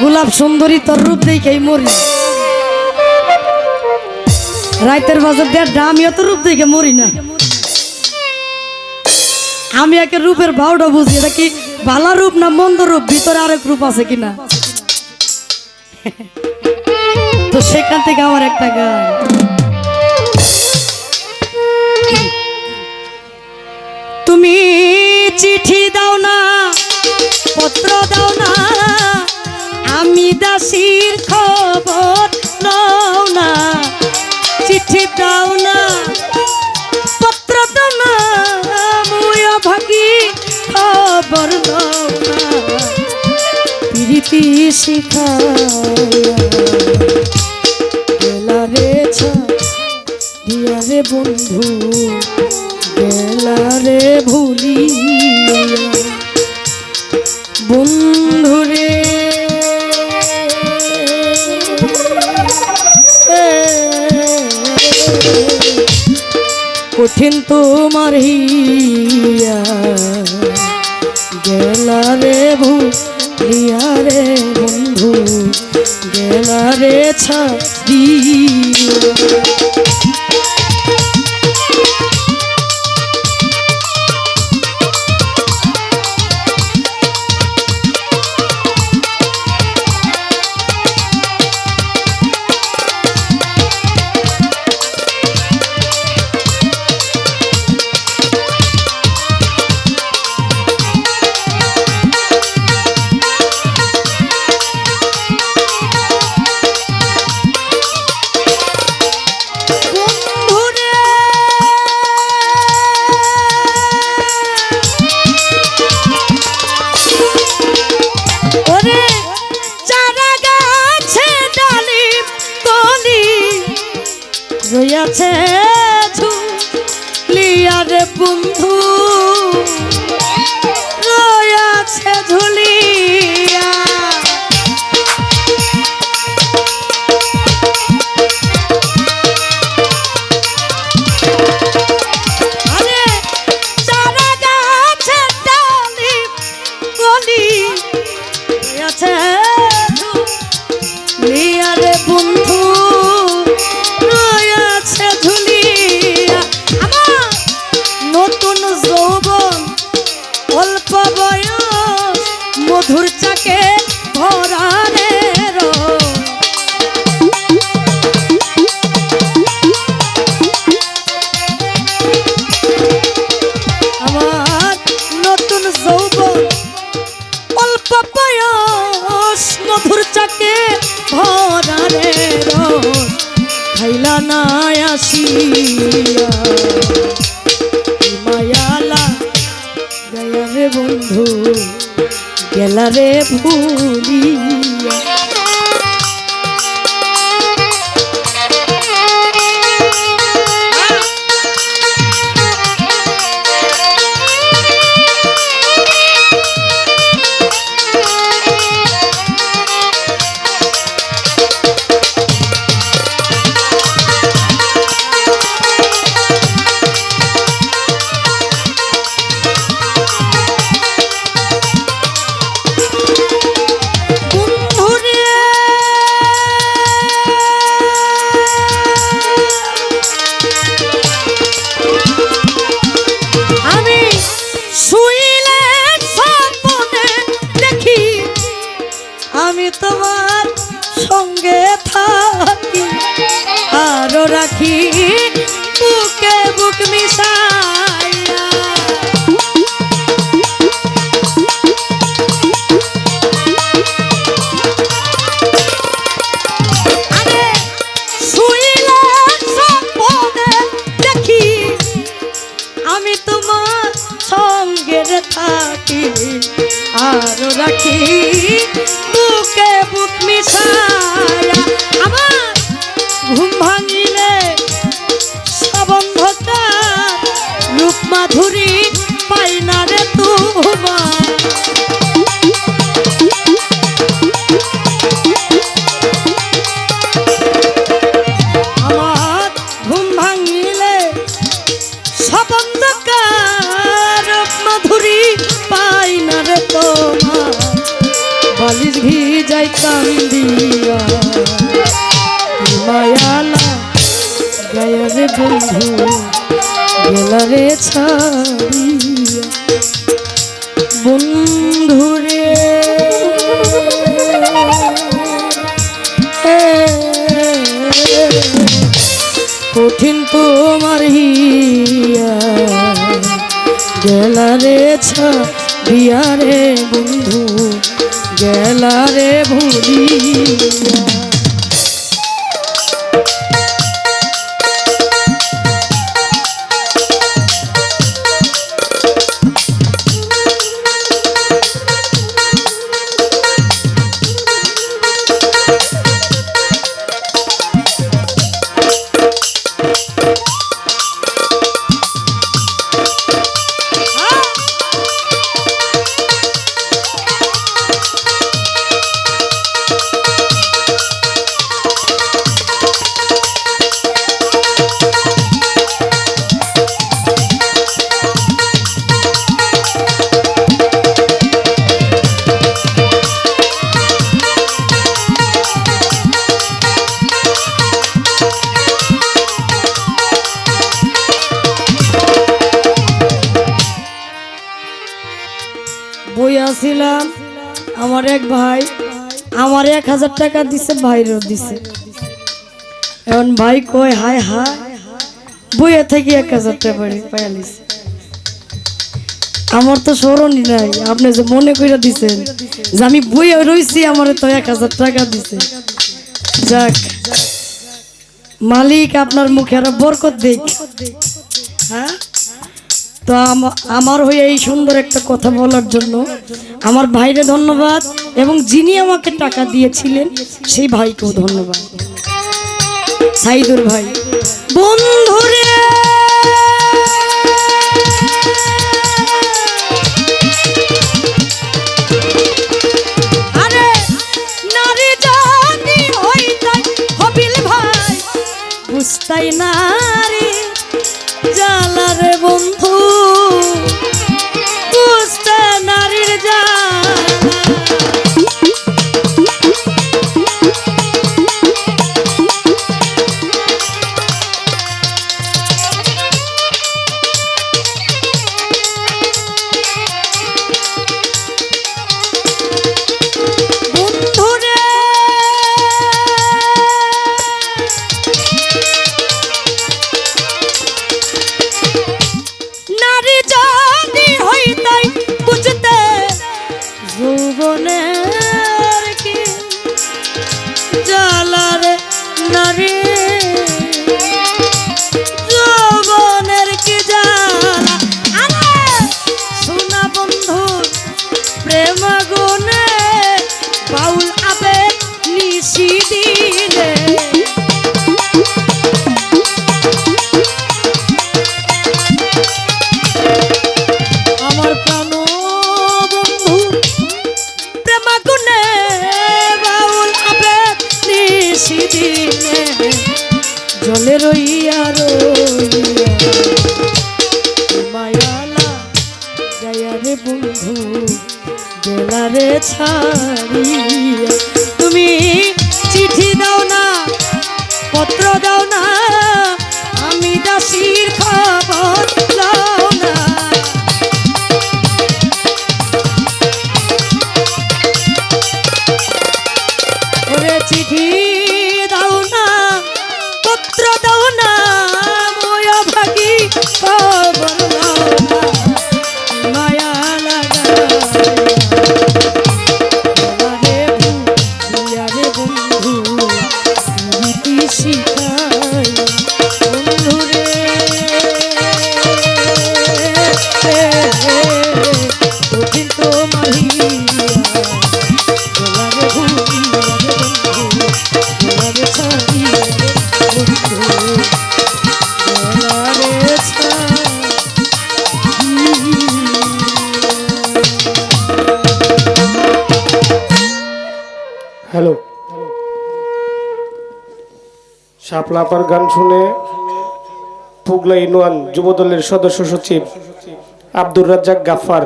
গোলাপ সুন্দরী তোর রূপ দেখেই মরি। রাইতের বাজার দেড়টা আমিও তো রূপ দেখে মরি না। আমি একে রূপের ভাওটা বুঝি, এটা কি ভালো রূপ না মন্দ রূপ? ভিতরে আরেক রূপ আছে কিনা? তো সেখান থেকে আমার একটা গান। তুমি চিঠি দাও না, পত্র দাও না আমি দাসির খবর নাও না, চিঠি দাও না। পত্র দাও না ভাগি খবর নাও না। প্রীতি শিখা রে দিয়া রে বন্ধু, গেলা রে ভুলি বন্ধু কঠিন তোমার হিয়া। গেলা রে ভুলিয়া রে বন্ধু গেলা রে ছাড়িয়া। গেলা রে রে ছাড়িয়া বন্ধু রে। কঠিন তোমার হিয়া গেলা রে ছাড়িয়া রে বন্ধু, গেলা রে ভুলিয়া। বই আসিলাম আমার এক ভাই, আমার এক হাজার টাকা দিছে, ভাইরও দিছে। এখন ভাই কয়, হায় হায়, বইয়ে থেকে এক হাজার টাকা আমার তো স্মরণই নাই, আপনি যে মনে করে দিছেন যে আমি বইয়ে রইছি, আমার তো এক হাজার টাকা দিছে। যাক, মালিক আপনার মুখে আরও বরকত দেখ হ্যাঁ? তো আম- আমার হয়ে এই সুন্দর একটা কথা বলার জন্য আমার ভাইরে ধন্যবাদ এবং যিনি আমাকে টাকা দিয়েছিলেন, সেই ভাইকেও ধন্যবাদ। সাইদুর ভাই। বন্ধুরে! বুঝতাই নারী রে বন্ধু গেলা ছাড়িয়া। তুমি চিঠি দাও না পত্র দাও না আমি দাসির খবর। হ্যালো। শাপলাপার গান শুনে পুগলা ইনওয়ান যুবদলের সদস্য সচিব আব্দুর রাজ্জাক গাফার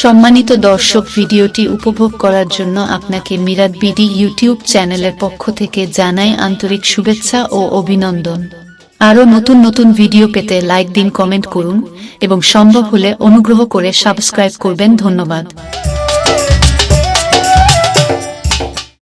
সম্মানিত দর্শক, ভিডিওটি উপভোগ করার জন্য আপনাকে মিরাদ বিডি ইউটিউব চ্যানেলের পক্ষ থেকে জানাই আন্তরিক শুভেচ্ছা ও অভিনন্দন। আরও নতুন নতুন ভিডিও পেতে লাইক দিন, কমেন্ট করুন এবং সম্ভব হলে অনুগ্রহ করে সাবস্ক্রাইব করবেন। ধন্যবাদ।